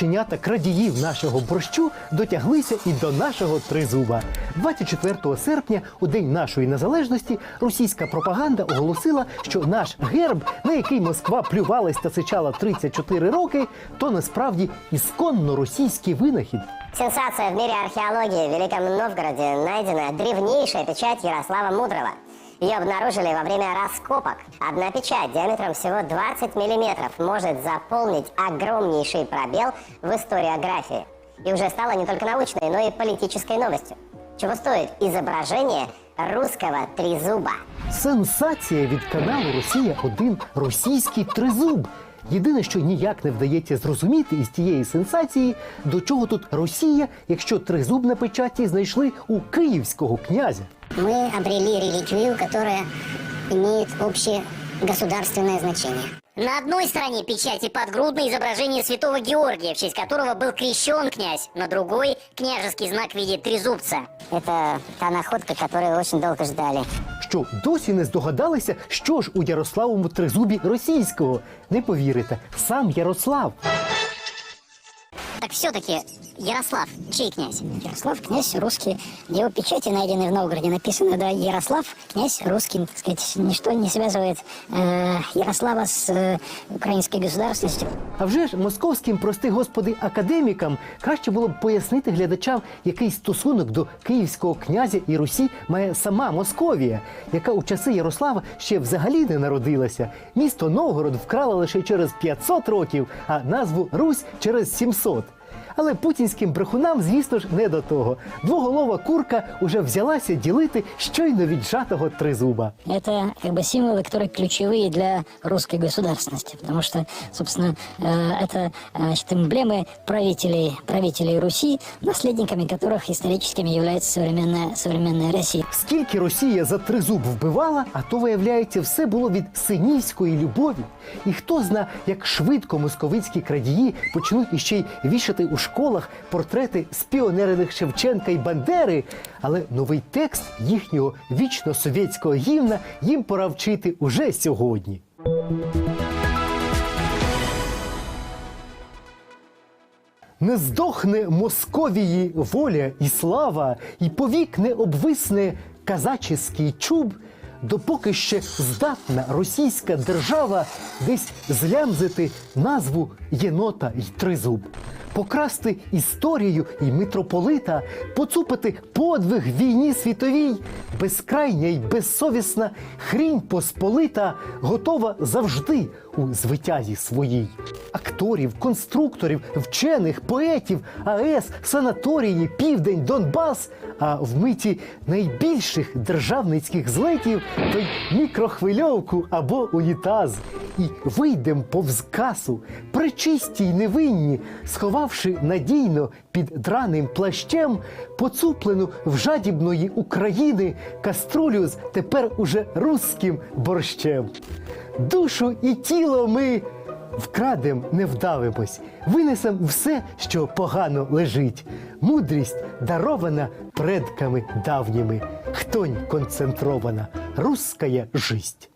Рученята крадіїв нашого борщу дотяглися і до нашого тризуба. 24 серпня, у день нашої незалежності, російська пропаганда оголосила, що наш герб, на який Москва плювалась та сичала 34 роки, то насправді ісконно російський винахід. Сенсация в мире археологии. В Великом Новгороде найдена древнейшая печать Ярослава Мудрого. Ее обнаружили во время раскопок. Одна печать диаметром всего 20 миллиметров может заполнить огромнейший пробел в историографии. И уже стала не только научной, но и политической новостью. Чего стоит изображение русского трезуба. Сенсація від каналу Росія 1 російський тризуб. Єдине, що ніяк не вдається зрозуміти із тієї сенсації, до чого тут Росія, якщо тризуб на печаті знайшли у київського князя мы обрели реликвию, которая имеет общее государственное значение. На одной стороне печати подгрудное изображение святого Георгия, в честь которого был крещен князь. На другой – княжеский знак в виде трезубца. Это та находка, которую очень долго ждали. Що досі не здогадалися, що ж у Ярославому тризубі російського. Не повірите, сам Ярослав. Так все-таки Ярослав, чей князь? Ярослав, князь русский. В его печати, найденной в Новгороде, написано, да, Ярослав, князь русский. Так сказать, ничто не связывает э, Ярослава с э, украинской государственностью. А вже ж московським, прости господи, академікам краще було б пояснити глядачам, який стосунок до київського князя і Русі має сама Московія, яка у часи Ярослава ще взагалі не народилася. Місто Новгород вкрала лише через 500 років, а назву Русь через 700. Але путінським брехунам, звісно ж, не до того. Двоголова курка уже взялася ділити щойно віджатого тризуба. Это как бы символы, которые ключевые для русской государственности, потому что, собственно, э, это э, значит, эмблемы правителей, правителей Руси, наследниками которых историческими является современная, современная Россия. Скільки Росія за тризуб вбивала, а то, виявляється, все було від синівської любові. І хто зна, як швидко московицькі крадії почнуть іще й вішати у школах портрети спіонерених Шевченка і Бандери. Але новий текст їхнього вічно совєтського гімна їм пора вчити уже сьогодні. Не здохне Московії воля і слава, і повік не обвисне казаческий чуб, допоки ще здатна російська держава десь злямзити назву єнота й тризуб, покрасти історію і митрополита, поцупити подвиг війні світовій, безкрайня й безсовісна хрінь посполита готова завжди у звитязі своїй. Акторів, конструкторів, вчених, поетів, АЕС, санаторії, Південь, Донбас. А в миті найбільших державницьких злетів той мікрохвильовку або унітаз. І вийдем повз касу, причисті й невинні, сховавши надійно під драним плащем поцуплену в жадібної України каструлю з тепер уже русським борщем. Душу і тіло ми вкрадем, не вдавимось, винесем все, що погано лежить. Мудрість дарована предками давніми, хтонь концентрована, русская жисть.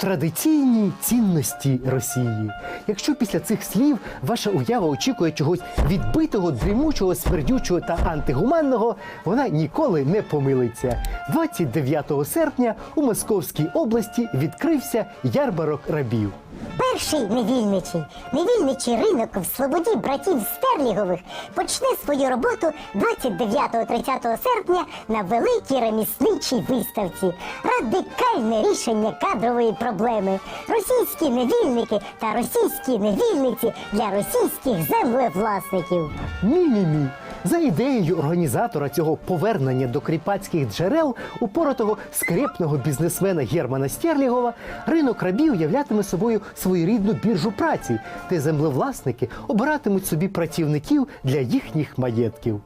Традиційні цінності Росії. Якщо після цих слів ваша уява очікує чогось відбитого, дрімучого, смердючого та антигуманного, вона ніколи не помилиться. 29 серпня у Московській області відкрився ярмарок рабів. Перший невільничий, невільничий ринок в слободі братів Стерлігових почне свою роботу 29-30 серпня на великій ремісничій виставці. Радикальне рішення кадрової проблеми. Російські невільники та російські невільниці для російських землевласників. Мі-мі-мі. За ідеєю організатора цього повернення до кріпацьких джерел упоротого скрепного бізнесмена Германа Стерлігова, ринок рабів являтиме собою своєрідну біржу праці, де землевласники обиратимуть собі працівників для їхніх маєтків.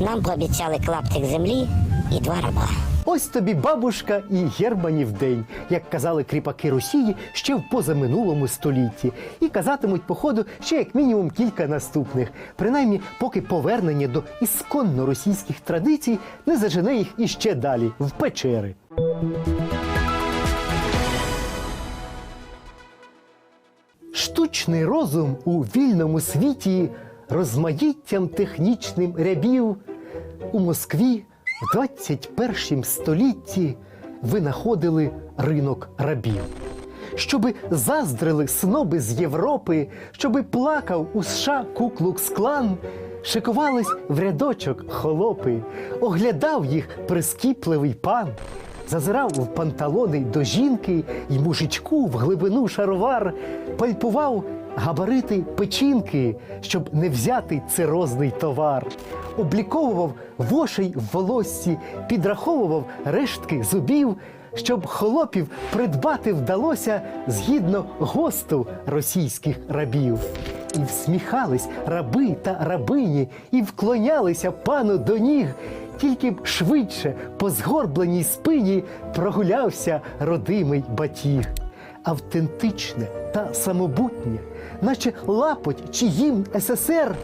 Нам пообіцяли клаптик землі і два раба. Ось тобі бабушка і Германів день, як казали кріпаки Росії ще в позаминулому столітті, і казатимуть походу ще як мінімум кілька наступних, принаймні поки повернення до ісконно російських традицій не зажене їх іще далі в печери. Штучний розум у вільному світі розмаїттям технічним рябів. У Москві в 21 столітті винаходили ринок рабів. Щоби заздрили сноби з Європи, щоби плакав у США Куклукс-клан, шикувались в рядочок холопи, оглядав їх прискіпливий пан, зазирав в панталони до жінки й мужичку в глибину шаровар, пальпував габарити печінки, щоб не взяти цирозний товар, обліковував вошей в волоссі, підраховував рештки зубів, щоб холопів придбати вдалося згідно госту російських рабів. І всміхались раби та рабині, і вклонялися пану до ніг, тільки б швидше по згорбленій спині прогулявся родимий батіг. Автентичне та самобутнє, наче лапоть чи гімн СССР,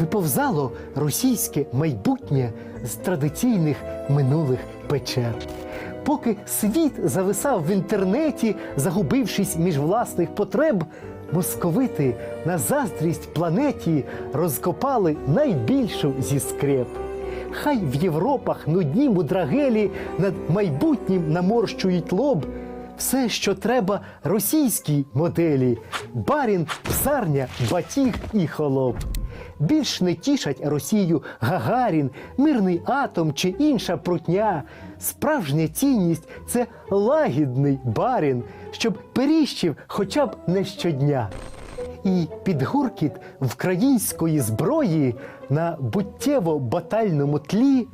виповзало російське майбутнє з традиційних минулих печер. Поки світ зависав в інтернеті, загубившись між власних потреб, московити на заздрість планеті розкопали найбільшу зі скреп. Хай в Європах нудні мудрагелі над майбутнім наморщують лоб. Все, що треба російській моделі: барін, псарня, батіг і холоп. Більш не тішать Росію Гагарін, мирний атом чи інша прутня. Справжня цінність це лагідний барін, щоб періщив хоча б не щодня. І під гуркіт вкраїнської зброї на буттєво-батальному тлі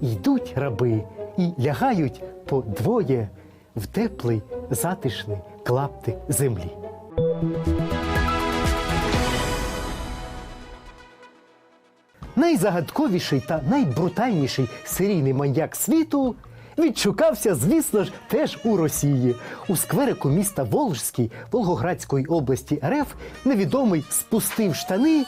йдуть раби і лягають по двоє в теплий затишний клаптик землі. Найзагадковіший та найбрутальніший серійний маньяк світу відшукався, звісно ж, теж у Росії. У скверику міста Волжський Волгоградської області РФ невідомий спустив штани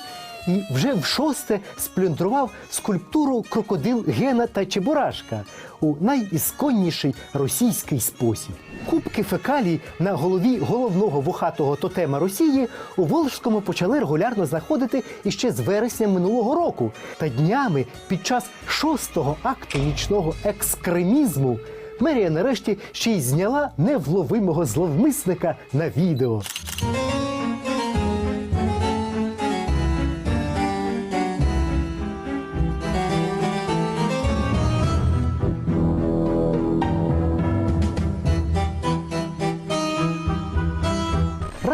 і вже в шосте сплюндрував скульптуру крокодил Гена та Чебурашка у найісконніший російський спосіб. Кубки фекалій на голові головного вухатого тотема Росії у Волжському почали регулярно знаходити іще з вересня минулого року. Та днями під час шостого акту нічного екскремізму мерія нарешті ще й зняла невловимого зловмисника на відео.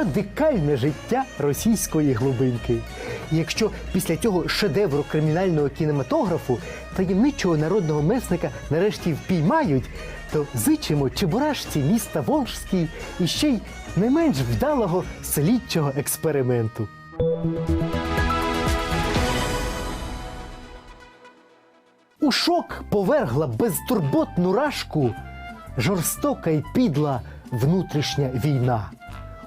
Радикальне життя російської глибинки. І якщо після цього шедевру кримінального кінематографу таємничого народного месника нарешті впіймають, то зичимо Чебурашці міста Волжський і ще й не менш вдалого слідчого експерименту. У шок повергла безтурботну рашку жорстока й підла внутрішня війна.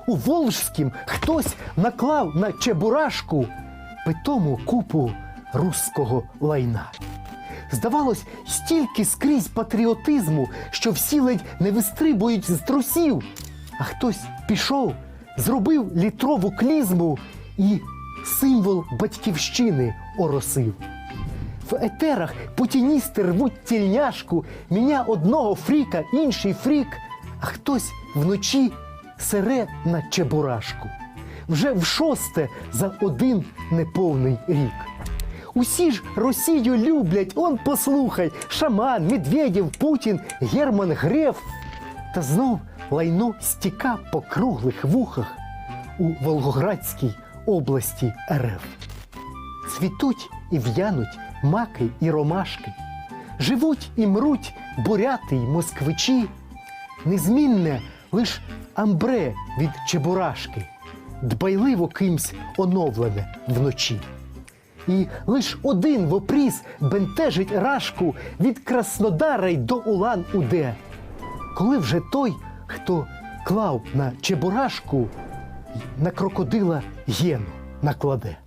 У Волжськім хтось наклав на чебурашку питому купу руського лайна. Здавалось, стільки скрізь патріотизму, що всі ледь не вистрибують з трусів. А хтось пішов, зробив літрову клізму і символ батьківщини оросив. В етерах путіністи рвуть тільняшку, міня одного фріка, інший фрік, а хтось вночі сере на чебурашку. Вже в шосте за один неповний рік. Усі ж Росію люблять, он послухай, Шаман, Медведєв, Путін, Герман Греф. Та знов лайно стіка по круглих вухах у Волгоградській області РФ. Цвітуть і в'януть маки і ромашки, живуть і мруть буряти й москвичі, незмінне лиш амбре від чебурашки, дбайливо кимсь оновлене вночі. І лиш один вопріс бентежить рашку від Краснодара й до Улан Уде. Коли вже той, хто клав на Чебурашку, на крокодила гену накладе.